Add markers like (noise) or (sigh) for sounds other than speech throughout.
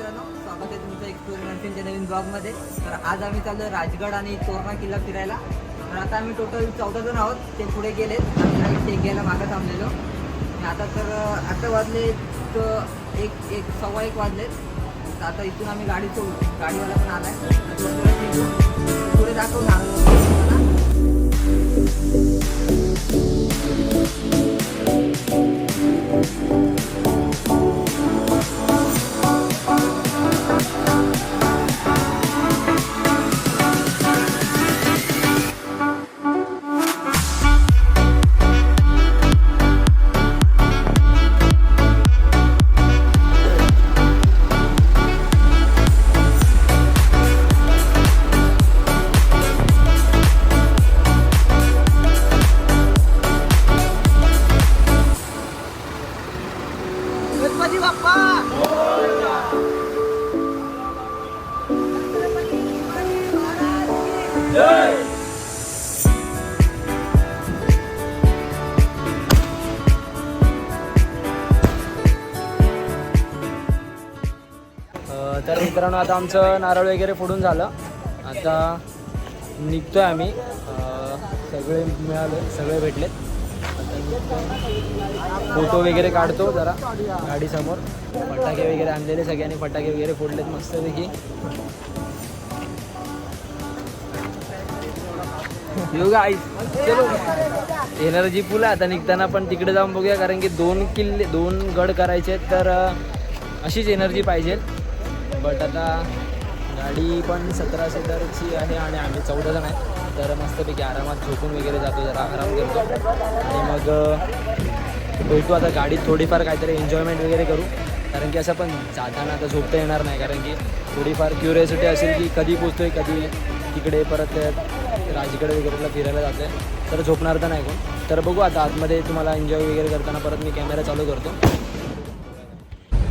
मित्रांनो स्वागत आहे तुमचं एक्सपेरिमेंटच्या नवीन ब्लॉगमध्ये. तर आज आम्ही चाललो राजगड आणि तोरणा किल्ला फिरायला. तर आता आम्ही टोटल चौदा जण आहोत ते पुढे गेलेत. आम्ही चेक घ्यायला मागं थांबलेलो. आता तर आता वाजले एक एक एक सव्वा एक वाजलेत तर आता इथून आम्ही गाडी सोडू. गाडीवाला पण आला आहे पुढे दाखवून आता आमचं नारळ वगैरे फोडून झालं. आता निघतोय आम्ही. सगळे मिळाले सगळे भेटले फोटो वगैरे काढतो जरा गाडीसमोर. फटाके वगैरे आणलेले सगळ्यांनी फटाके वगैरे फोडलेत मस्तपैकी. येऊ आई चलो. एनर्जी पुल आहे. आता निघताना पण तिकडे जाऊन बघूया कारण की दोन किल्ले दोन गड करायचे आहेत तर अशीच एनर्जी पाहिजे. बट आता गाडी पण सतरा सीटरची आहे आणि आम्ही चौदा जण आहे. तर मस्तपैकी आरामात झोपून वगैरे जातो जरा आराम करतो. आणि मग भेटू आता गाडीत थोडीफार काहीतरी एन्जॉयमेंट वगैरे करू. कारण की असं पण जाताना आता झोपता येणार नाही. कारण की थोडीफार क्युरियोसिटी असेल की कधी पोचतोय कधी तिकडे परत राजगड वगैरेला फिरायला जाते तर झोपणार तर नाही कोण. तर बघू आता आतमध्ये तुम्हाला एन्जॉय वगैरे करताना परत मी कॅमेरा चालू करतो.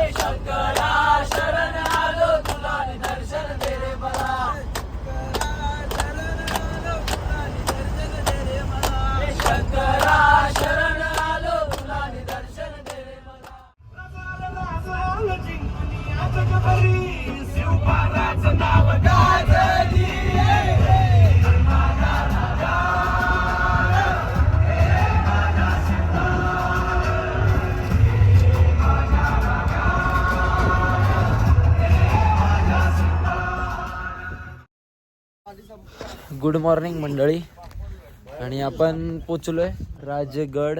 मला शंकरा गुड मॉर्निंग मंडळी. आणि आपण पोचलोय राजगड.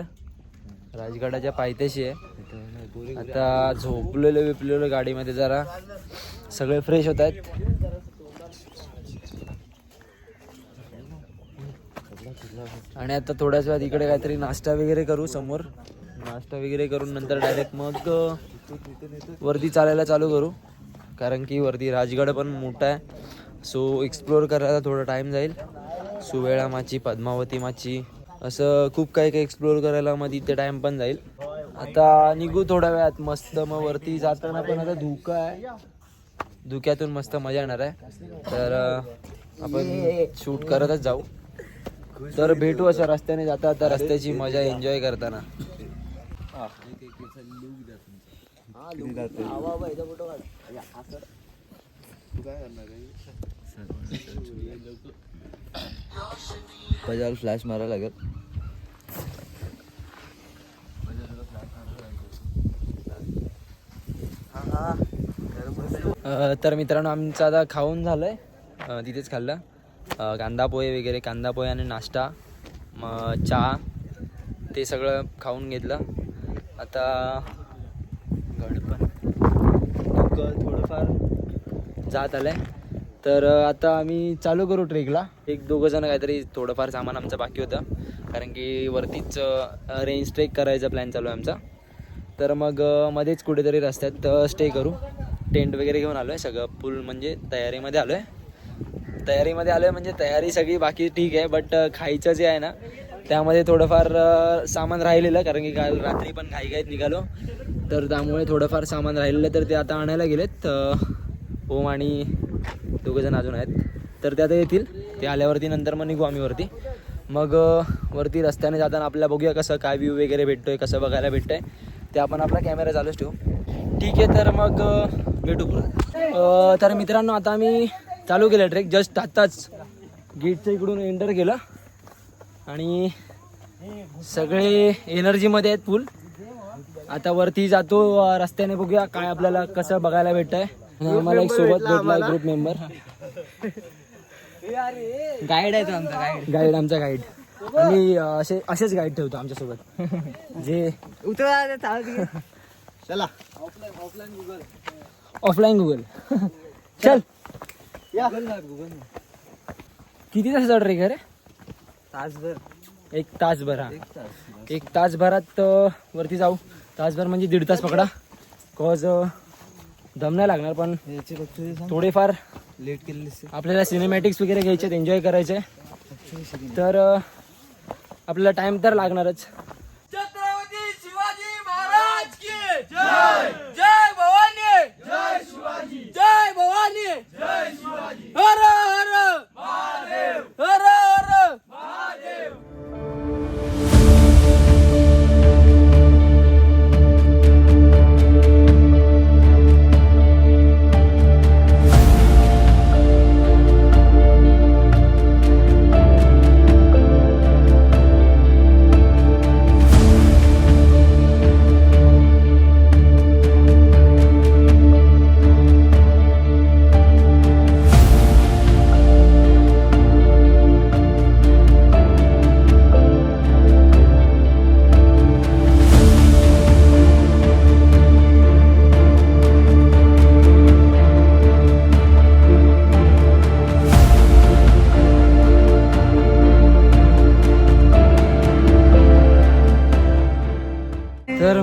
राजगडाच्या पायथ्याशी आहे. आता झोपलेलो विपलेलो गाडीमध्ये जरा. सगळे फ्रेश होत आहेत. आणि आता थोड्याच वेळात इकडे काहीतरी नाश्ता वगैरे करू समोर. नाश्ता वगैरे करून नंतर डायरेक्ट मग वरती चालायला चालू करू. कारण की वरती राजगड पण मोठा आहे. सो एक्सप्लोअर करायला थोडा टाईम जाईल. सुवेळा माची पद्मावती माची असं खूप काही काही एक्सप्लोअर करायला मग तिथे टाईम पण जाईल. आता निघू थोड्या वेळात मस्त मग वरती जाताना पण आता धुका आहे. धुक्यातून मस्त मजा येणार आहे. तर आपण शूट करतच जाऊ. तर भेटू असं रस्त्याने जाता आता रस्त्याची मजा एन्जॉय करताना. पजाल फ्लॅश मारा लागेल. तर मित्रांनो आमचं आता खाऊन झालंय. आहे तिथेच खाल्लं. कांदा पोहे वगैरे कांदा पोहे आणि नाश्ता मग चहा ते सगळं खाऊन घेतलं. आता गडपण. डोकं थोडंफार जात आलं आहे तर आता आम्ही चालू करू ट्रेकला. एक दोघं जण काहीतरी थोडंफार सामान आमचं बाकी होतं. कारण की वरतीच रेंज ट्रेक करायचा प्लॅन चालू आहे आमचा. तर मग मध्येच कुठेतरी रस्त्यात स्टे करू. टेंट वगैरे घेऊन आलो आहे सगळं फुल म्हणजे तयारीमध्ये आलो आहे तयारीमध्ये आलो आहे म्हणजे तयारी सगळी बाकी ठीक आहे. बट खायचं जे आहे ना त्यामध्ये थोडंफार सामान राहिलेलं. कारण की काल रात्री पण घाई घाईत निघालो. तर त्यामुळे थोडंफार सामान राहिलेलं तर ते आता आणायला गेलेत. ओम आणि दोघंजण अजून आहेत. तर त्या येतील. ते आल्यावरती नंतर मग निघू आम्ही वरती. मग वरती रस्त्याने जाताना आपल्याला बघूया कसं काय व्ह्यू वगैरे भेटतोय कसं बघायला भेटतंय. ते आपण आपला कॅमेरा चालूच ठेवू. ठीक आहे तर मग भेटू तर मित्रांनो आता आम्ही चालू केलं ट्रेक जस्ट आत्ताच गेटच्या इकडून एंटर केलं. आणि सगळे एनर्जीमध्ये आहेत फुल आता वरती जातो रस्त्याने बघूया काय आपल्याला कसं बघायला भेटतंय. आहे आम्हाला एक सोबत भेटला ग्रुप मेंबर गाईड आहे तो आमचा गाईड गाईड आमचा गाईड आणि अ, असे असेच गाईड ठेवतो आमच्यासोबत. (laughs) जे उतरा (laughs) चला ऑफलाईन गुगल (laughs) चल. किती तासाचा ट्रेक आहे रे तासभर. एक तासभर हा. एक तासभरात वरती जाऊ. तासभर म्हणजे दीड तास पकडा. कॉज दम नाही लागणार पण थोडेफार लेट केलेली आपल्याला सिनेमॅटिक्स वगैरे घ्यायचे एन्जॉय करायचे तर आपल्याला टाइम तर लागणारच. छत्रपती शिवाजी महाराज की जय! जय भवानी! जय शिवाजी. जय भवानी! जय शिवाजी.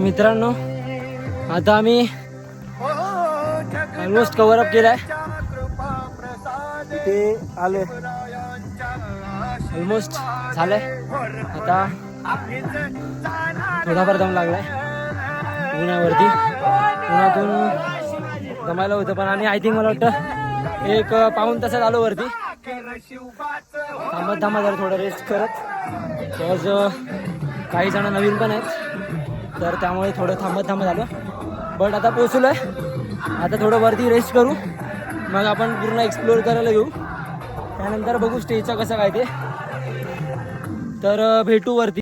मित्रांनो आता आम्ही ऑलमोस्ट कव्हर अप केलाय. ते आले ऑलमोस्ट झालंय. आता थोडाफार दम लागलाय. उन्हावरती. उन्हातून जमायला होतं पण आणि आय थिंक मला वाटतं एक पाऊन तासात आलो वरती. थांबत थांबत जरा थोडं रेस्ट करत. बिकॉज काही जण नवीन पण आहेत. तर त्यामुळे थोडं थांबत थांबत आलो. बट आता पोचलो आहे आता थोडं वरती रेस्ट करू. मग आपण पूर्ण एक्सप्लोअर करायला घेऊ. त्यानंतर बघू स्टेजचा कसं काय ते. तर भेटू वरती.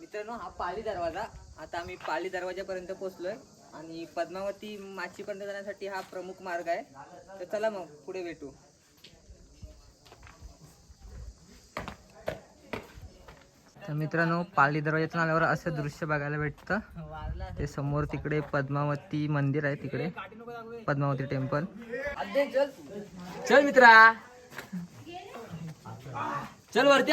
मित्रांनो हा पाली दरवाजा. आता आम्ही पाली दरवाजापर्यंत पोचलोय आणि पद्मावती माचीपर्यंत जाण्यासाठी हा प्रमुख मार्ग आहे. तर चला मग पुढे भेटू. तर मित्रांनो पाली दरवाजातून आल्यावर असं दृश्य बघायला भेटतं. ते समोर तिकडे पद्मावती मंदिर आहे तिकडे पद्मावती टेम्पल. चल मित्रा. चल वरती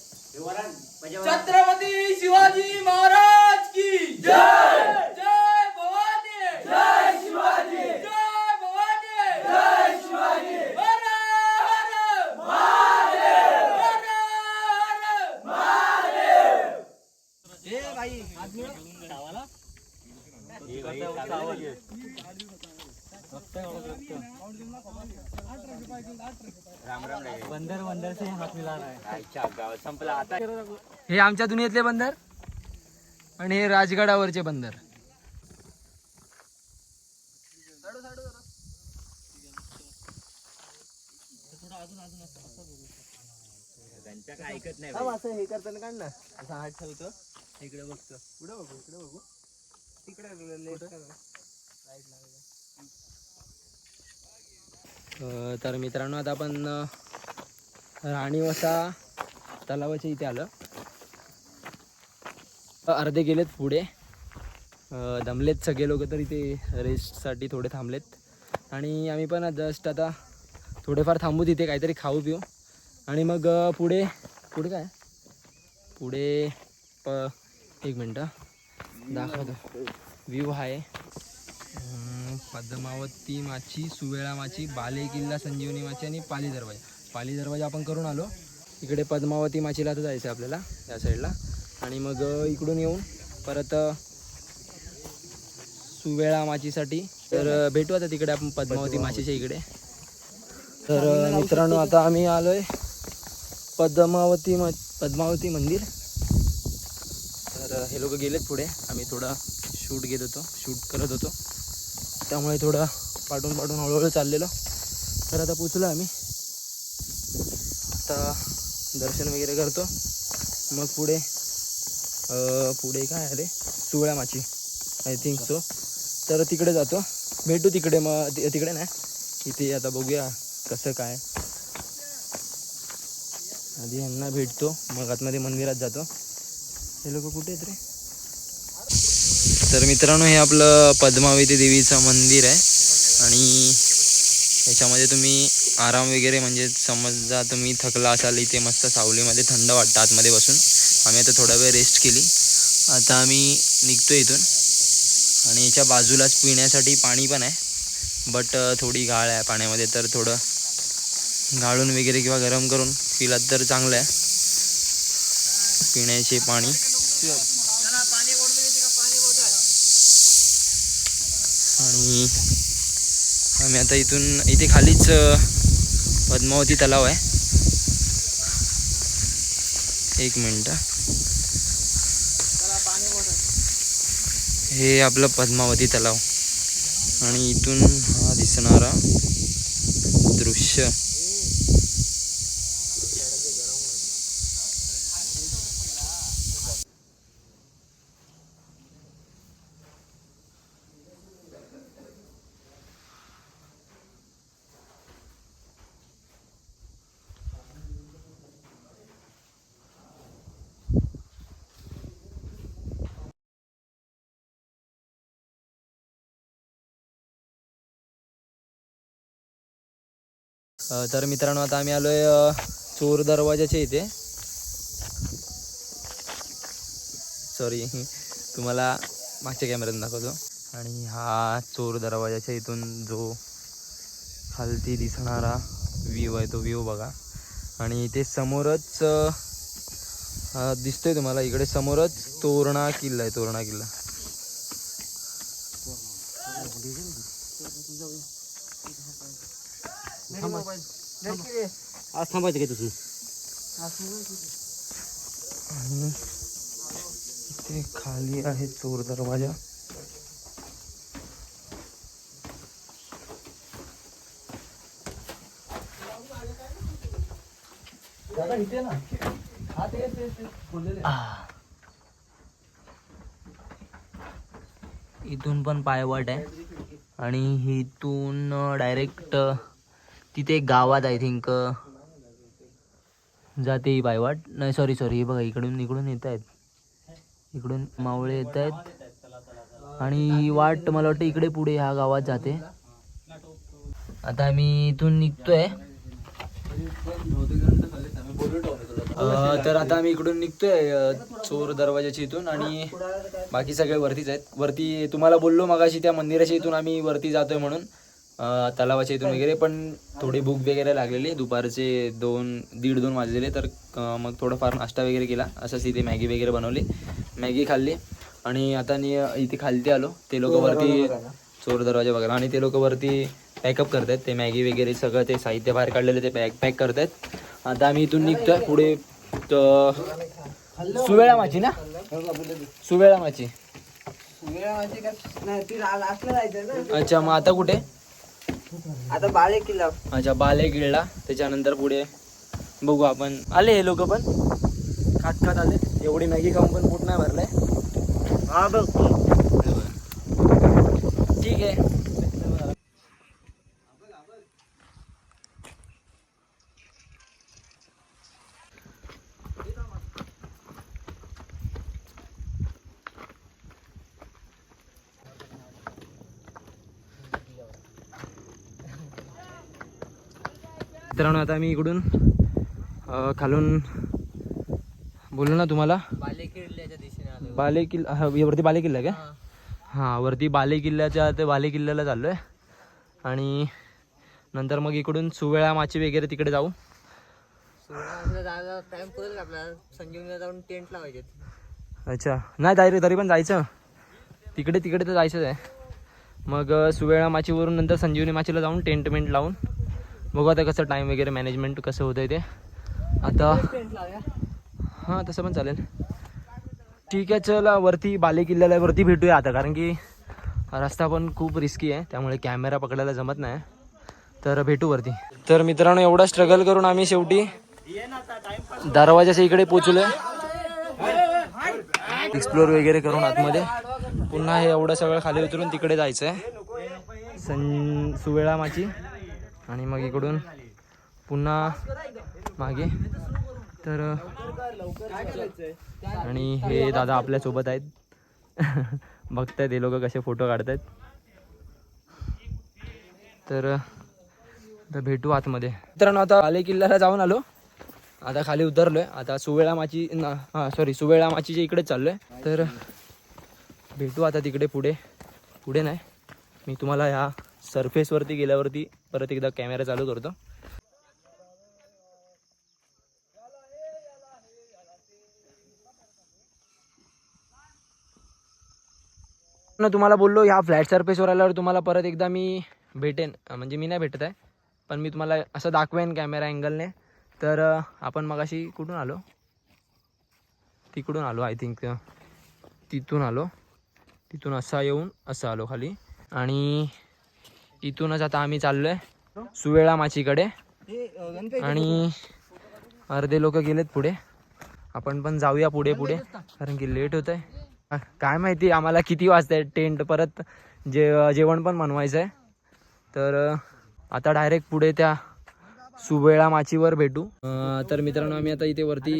छत्रपती शिवाजी महाराज की जय! जय भवानी! जय शिवाजी! जय भवानी! जय शिवाजी! हर हर महादेव! हर हर महादेव ए भाई बंदर बंदर से हाथ मिला रहा है। हे आमच्या दुनियेतले बंदर आणि हे राजगडावरचे बंदर. असं हे करताना काढ ना. असं हात ठेवतो. इकडे बघतो. पुढे बघू इकडे बघू. अं, तर मित्रांनो आता आपण अं, राणी वसा तलावाच्या इथे आलं. अर्धे गेलेत पुढे. दमलेत सगळे लोक तर इथे रेस्टसाठी थोडे थांबलेत. आणि आम्ही पण जस्ट आता थोडेफार थांबू तिथे काहीतरी खाऊ पिऊ. आणि मग पुढे पुढे काय? पुढे प एक मिनटं. दाखवतो. व्ह्यू आहे. पद्मावती माची सुवेळा माची बाले किल्ला संजीवनी माची आणि पाली दरवाजा. पाली दरवाजा आपण करून आलो. इकडे पद्मावती माचीला आता जायचं आहे आपल्याला त्या साईडला. आणि मग इकडून येऊन परत सुवेळा माचीसाठी. तर भेटू आता तिकडे आपण पद्मावती माचीच्या इकडे. तर मित्रांनो आता आम्ही आलोय पद्मावती म पद्मावती मंदिर. तर हे लोक गेलेत पुढे. आम्ही थोडा शूट घेत होतो शूट करत होतो. त्यामुळे थोडं पाठून पाठून हळूहळू चाललेलो. तर आता पोचलो आम्ही. आता दर्शन वगैरे करतो. मग पुढे पुढे काय आहे रे? सुवळ्या माची आय थिंक सो तर तिकडे जातो. भेटू तिकडे मग. तिकडे नाही. इथे आता बघूया कसं काय. आधी यांना भेटतो. मग आतमध्ये मंदिरात जातो. हे लोक कुठे आहेत रे? तर मित्रांनो हे आपलं पद्मावती देवीचं मंदिर आहे. आणि याच्यामध्ये तुम्ही आराम वगैरे म्हणजे समजा तुम्ही थकला असाल इथे मस्त सावलीमध्ये थंड वाटतं आतमध्ये बसून. आम्ही आता थोडा वेळ रेस्ट केली. आता आम्ही निघतो इथून. आणि याच्या बाजूलाच पिण्यासाठी पाणी पण आहे. बट थोडी गाळ आहे पाण्यामध्ये तर थोडं गाळून वगैरे किंवा गरम करून पिलात तर चांगलं आहे. पिण्याचे पाणी. आणि आम्ही आता इथून इथे खालीच पद्मावती तलाव आहे. एक मिनटं हे आपलं पद्मावती तलाव. आणि इथून हा दिसणारा दृश्य. तर मित्रांनो आता आम्ही आलोय चोर दरवाजाच्या इथे. सॉरी (laughs) तुम्हाला मागच्या कॅमेऱ्यात दाखवतो. आणि हा चोर दरवाजाच्या इथून जो खालती दिसणारा व्ह्यू आहे तो व्ह्यू बघा. आणि इथे समोरच दिसतोय तुम्हाला इकडे समोरच तोरणा किल्ला आहे तोरणा किल्ला. आज थांबायचं काय तुझं? आणि इथे खाली आहे चोर दरवाजा. इथून पण पायवाट आहे. आणि इथून डायरेक्ट तिथे एक गावात आय थिंक जाते ही पायवाट नाही सॉरी सॉरी हे बघा इकडून इकडून येत आहेत. इकडून मावळे येत आहेत. आणि ही वाट मला वाटतं इकडे पुढे ह्या गावात जाते. आता आम्ही इथून निघतोय. तर आता आम्ही इकडून निघतोय चोर दरवाजाच्या इथून आणि बाकी सगळे वरतीच आहेत. वरती तुम्हाला बोललो मगाशी त्या मंदिराच्या इथून आम्ही वरती जातोय म्हणून. तलावाच्या इथून वगैरे पण थोडी भूक वगैरे लागलेली. दुपारचे दोन दीड दोन वाजलेले तर मग थोडंफार नाश्ता वगैरे केला. असंच इथे मॅगी वगैरे बनवली. मॅगी खाल्ली. आणि आता नि इथे खालती आलो. ते लोक वरती चोर दरवाजा बघायला. आणि ते लोक वरती पॅकअप करतायत. ते मॅगी वगैरे सगळं ते साहित्य बाहेर काढलेलं ते पॅक पॅक करतायत. आता आम्ही इथून निघतोय पुढे सुवेळा माची ना? सुवेळा माची. अच्छा मग आता कुठे? आता बाले किल्ला. अच्छा बाले गिळला त्याच्यानंतर पुढे बघू आपण. आले हे लोक पण? खात खात आले. एवढी मॅगी खाऊन पण पोट नाही भरलंय. हा बघ. ठीक आहे. आता मी इकडून खालून बोललो ना तुम्हाला? बाले किल्ल्याच्या दिशेने आलो बाले किल्ला हा, वरती बाले किल्ला काय? हां. वरती बाले किल्ल्याच्या ते बाले किल्ल्याला चाललो आहे आणि नंतर मग इकडून सुवेळा माची वगैरे तिकडे जाऊ. टाइम पडेल का संजीवनीला जाऊन टेंट लावायचे अच्छा. नाही तरी तरी पण जायचं. तिकडे तिकडे तर जायचंच आहे. मग सुवेळा माचीवरून नंतर संजीवनी माचीला जाऊन टेंट मेंट लावून बघू आता कसं टाईम वगैरे मॅनेजमेंट कसं होतं आहे ते. आता हां तसं पण चालेल. ठीक आहे चला वरती बाले किल्ल्याला वरती भेटूया आता कारण की रस्ता पण खूप रिस्की आहे त्यामुळे कॅमेरा पकडायला जमत नाही. तर भेटू वरती. तर मित्रांनो एवढा स्ट्रगल करून आम्ही शेवटी दरवाजाच्या इकडे पोचलोय एक्सप्लोर वगैरे करून आतमध्ये. पुन्हा हे एवढं सगळं खाली उतरून तिकडे जायचं आहे सं सुवेळा माझी आणि मग इकडून पुन्हा मागे. तर आणि हे दादा आपल्यासोबत आहेत. (laughs) बघतायत हे लोक कसे फोटो काढतायत. तर भेटू आतमध्ये. मित्रांनो आता आले किल्ल्याला जाऊन आलो. आता खाली उतरलोय. आता सुवेळा माची ना हां सॉरी सुवेळा माचीच्या इकडेच चाललोय. तर भेटू आता तिकडे पुढे. पुढे नाही. मी तुम्हाला ह्या सरफेसवरती गेल्यावरती परत एकदा कॅमेरा चालू करतो. ना तुम्हाला बोललो ह्या फ्लॅट सरफेसवर आल्यावर तुम्हाला परत एकदा मी भेटेन. म्हणजे मी नाही भेटत आहे पण मी तुम्हाला असं दाखवेन कॅमेरा अँगलने. तर आपण आपण मगाशी कुठून आलो? तिकडून आलो आय थिंक तिथून आलो. तिथून असा येऊन असं आलो खाली. आणि इथूनच आता आम्ही चाललो आहे सुवेळा माचीकडे. आणि अर्धे लोक गेलेत पुढे. आपण पण जाऊया पुढे पुढे कारण की लेट होत आहे काय माहिती आम्हाला किती वाजता टेंट परत जे जेवण पण बनवायचं आहे तर आता डायरेक्ट पुढे त्या सुवेळा माचीवर भेटू. तर मित्रांनो आम्ही आता इथे वरती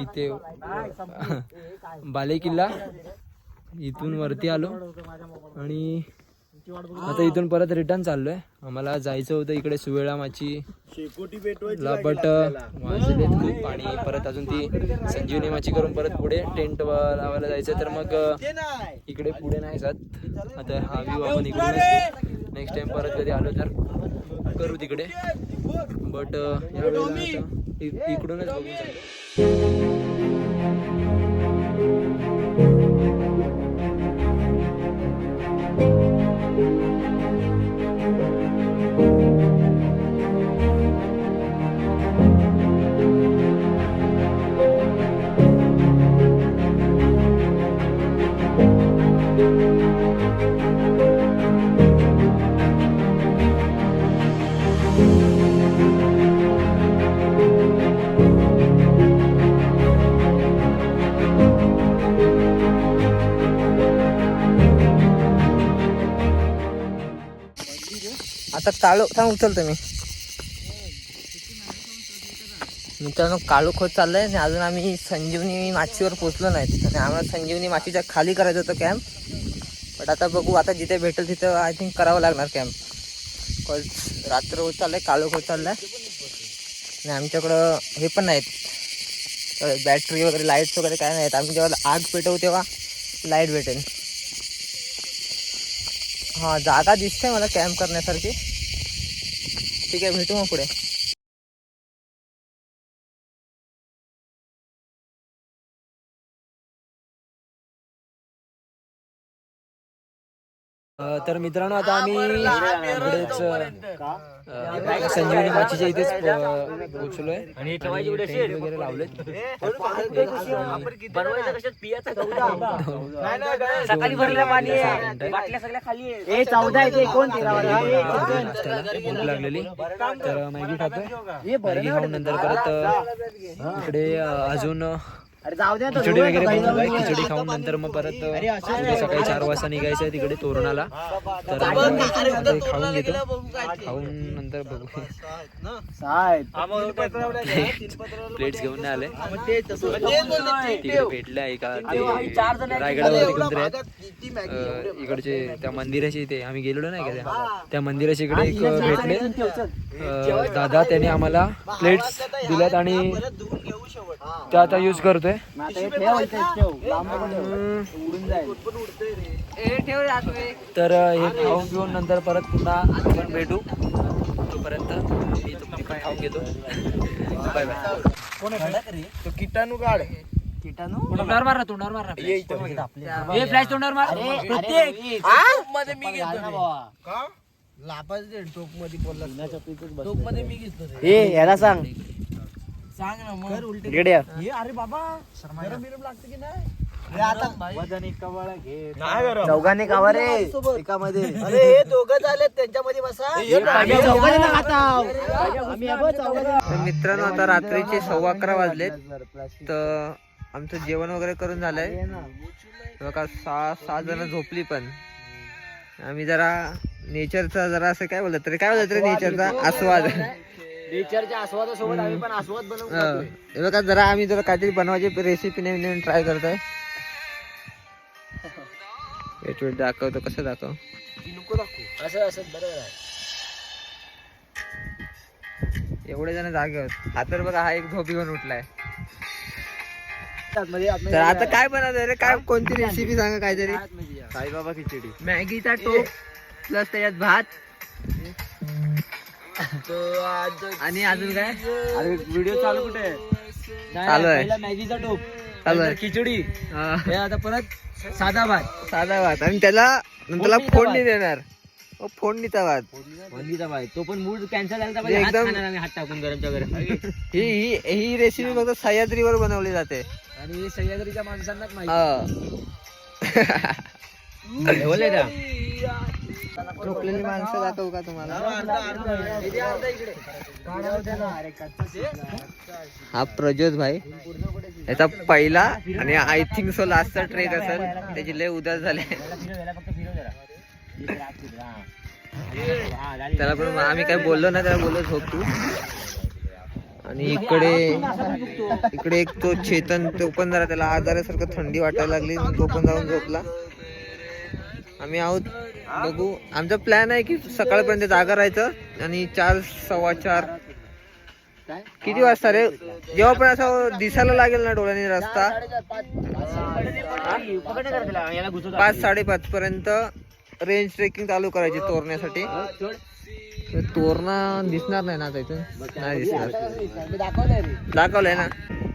इथे बाले किल्ला इथून वरती आलो. आणि आता इथून परत रिटर्न चाललोय. आम्हाला जायचं होतं इकडे सुवेळा माची ला बट वाजलेत खूप आणि परत अजून ती संजीवनी माची करून परत पुढे टेंट लावायला जायचं. तर मग इकडे पुढे नाही जात. आता हा व्ह्यू आपण इकडून नेक्स्ट टाइम परत कधी आलो तर करू तिकडे. बट इकडूनच बघून चाललो आता काळो थांब उचलतो मी. मित्रांनो काळो खोत चाललंय आणि अजून आम्ही संजीवनी माचीवर पोचलो नाहीत. आणि आम्हाला संजीवनी माचीच्या खाली करायचं होतं कॅम्प बट आता बघू आता जिथे भेटेल तिथं आय थिंक करावं लागणार कॅम्प रात्र होत चाललंय काळो खोत आहे आणि आमच्याकडं हे पण नाहीत. बॅटरी वगैरे लाईट्स वगैरे काय नाहीत. आम्ही जेव्हा आग पेटवू तेव्हा लाइट भेटेल. हां जागा दिसते मला कॅम्प करण्यासारखी. ठीक आहे भेटू मग पुढे तर मित्रांनो आता आम्ही इकडेच संजीवनी माचीच्या इथेच पोहोचलोय. आणि वगैरे लावलेत. (laughs) सकाळी भरलं पाणी भूक लागलेली. तर मॅगी खातोय. मॅगी खाऊन नंतर परत अ, खिचडी वगैरे झालाय खिचडी खाऊन नंतर मग परत उद्या सकाळी चार वाजता निघायचं आहे तिकडे तोरणाला. तर ते खाऊन घेतो. खाऊन नंतर बघू. प्लेट्स घेऊन नाही. आले तिकडे भेटले आहे का ते रायगडावर कोणतरी आहेत. इकडचे त्या मंदिराचे इथे. आम्ही गेलेलो नाही का त्या? त्या मंदिराच्या इकडे एक भेटले. दादा त्याने आम्हाला प्लेट्स दिल्यात आणि त्या आता यूज करतोय. तर हे खाऊन पिऊन नंतर परत पुन्हा आपण भेटू. तोपर्यंत मी पण खाऊन घेतो. Bye bye. तोंडावर मार ना तोंडावर मार ना हे फ्लॅश. तोंडावर मार. प्रत्येक याला सांग. इकडे या. चौघांनी खावा रे. एकामध्ये. अरे हे दोघं झाले त्यांच्यामध्ये बसा. आम्ही चौघांनी ना खाता आम्ही अगं चौघांनी. तर मित्रांनो आता रात्रीचे सव्वा अकरा वाजलेत. तर आमचं जेवण वगैरे करून झालंय. बघा सहा सहा जण झोपली पण. आम्ही जरा नेचरचा जरा असं काय बोलत रे काय बोलत रे नेचरचा? आस्वाद. नेचरच्या आस्वादासोबत आम्ही पण आस्वाद हं. बघा जरा आम्ही जरा काहीतरी बनवायची रेसिपी नवीन नवीन ट्राय करतोय. वेट वेट दाखवतो कसं दाखव? असं असं बरोबर आहे. एवढे जण जागे होत. हा तर बघा हा एक झोपी घेऊन उठलाय. तर आता काय बनवतोय रे? काय कोणती रेसिपी सांगा काहीतरी? साईबाबा खिचडी मॅगीचा टोप प्लस त्याच्यात भात आणि अजून काय? अरे व्हिडिओ चालू कुठे? चालू आहे. पहिला मॅगीचा टोप. चालू आहे. खिचडी. हा. हे आता परत साधा भात. साधा भात. आणि त्याला त्याला फोडणीचा फोडणी भात. देणार. ओ, फोडणीचा भात. वंदीचा भात. तो पण मूड कॅन्सल झाला म्हणजे हात एकदम- खाणार आम्ही हात टाकून गरमच्या गरम (laughs) ही ही ही रेसिपी फक्त सह्याद्रीवर बनवली जाते. आणि हे सह्याद्रीच्या माणसांनाच हा. माहिती (laughs) झोपलेली माणसं दाखवू का तुम्हाला? हा प्रज्योत भाई. याचा पहिला आणि आय थिंक सो लास्टचा ट्रेक असेल. त्याची लय उदास झाले. त्याला पण आम्ही काय बोललो ना त्याला बोललो झोप तू. आणि इकडे इकडे एक तो चेतन तो पण जरा त्याला आजारासारखं थंडी वाटायला लागली. तो पण जाऊन झोपला. आम्ही आहोत. बघू. आमचा प्लॅन आहे की सकाळपर्यंत जागा राहायचं आणि चार सव्वा चार. किती वाजता रे? जेव्हा पण असं दिसायला लागेल ना डोळ्याने रस्ता. पाच साडेपाच पर्यंत रेंज ट्रेकिंग चालू करायची तोरण्यासाठी. तर तोरणा दिसणार नाही ना आता इथून. नाही दिसणार. दाखवलंय ना.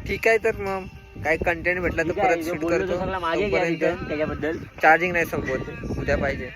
ठीक आहे तर मग. काय कंटेंट भेटला तर परत शूट करतो त्याच्याबद्दल. चार्जिंग नाही संपवत उद्या पाहिजे.